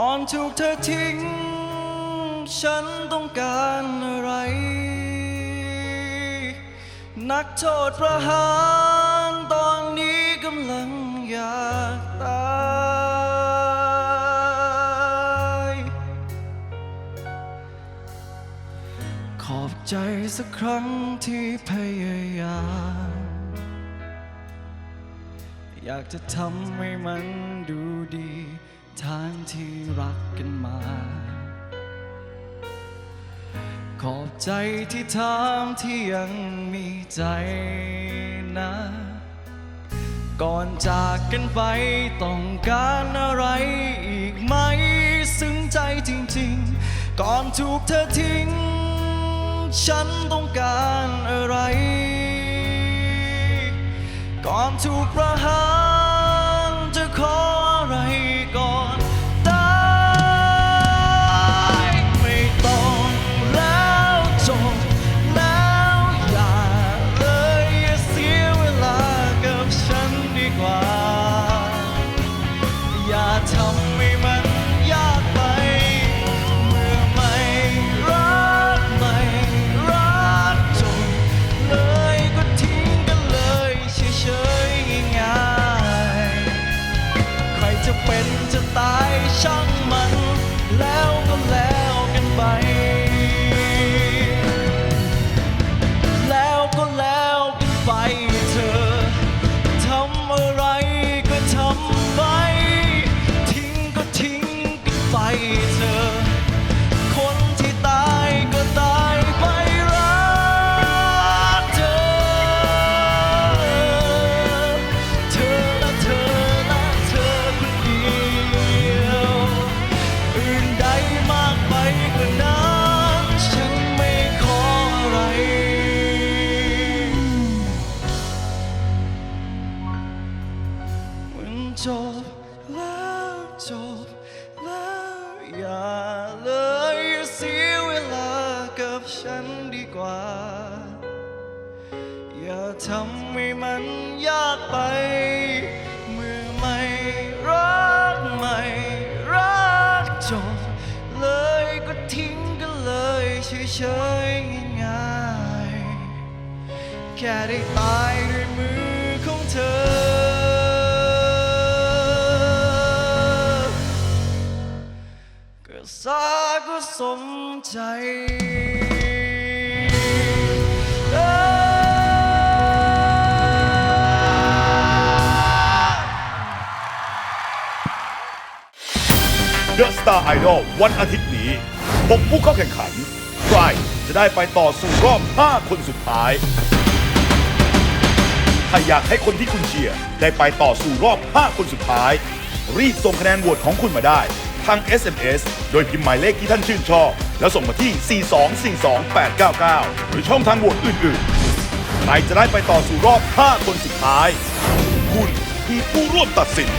ก่อนถูกเธอทิ้ง ฉันต้องการอะไร นักโทษประหารตอนนี้กำลังอยากตายขอบใจสักครั้งที่พยายามอยากจะทำให้มันดูดี ทางที่รักกันมา ขอบใจที่ถามที่ยังมีใจนะ ก่อนจากกันไปต้องการอะไรอีกไหม ซึ้งใจจริงๆ ก่อนถูกเธอทิ้ง ฉันต้องการอะไร ก่อนถูกประหารจะขอา จบแล้วจบแล้วอย่าเลยอย่าเสียเวลากับฉันดีกว่า อย่าทำให้มันยากไป เมื่อไม่รักไม่รักจบเลยก็ทิ้งกันเลยเฉยๆง่ายๆแค่ได้ตาย สมใจเอ้ย The Star Idol วันอาทิตย์นี้6ผู้เข้าแข่งขัน ใครจะได้ไปต่อสู่รอบ 5 คนสุดท้าย ถ้าอยากให้คนที่คุณเชียร์ได้ไปต่อสู่รอบ 5 คนสุดท้าย รีบส่งคะแนนโหวตของคุณมาได้ ทาง SMS โดยพิมพ์หมายเลขที่ท่านชื่นชอบ แล้วส่งมาที่ 4242899 หรือช่องทางโหวตอื่นๆใครจะได้ไปต่อสู่รอบ 5 คนสุดท้าย คุณคือผู้ร่วมตัดสิน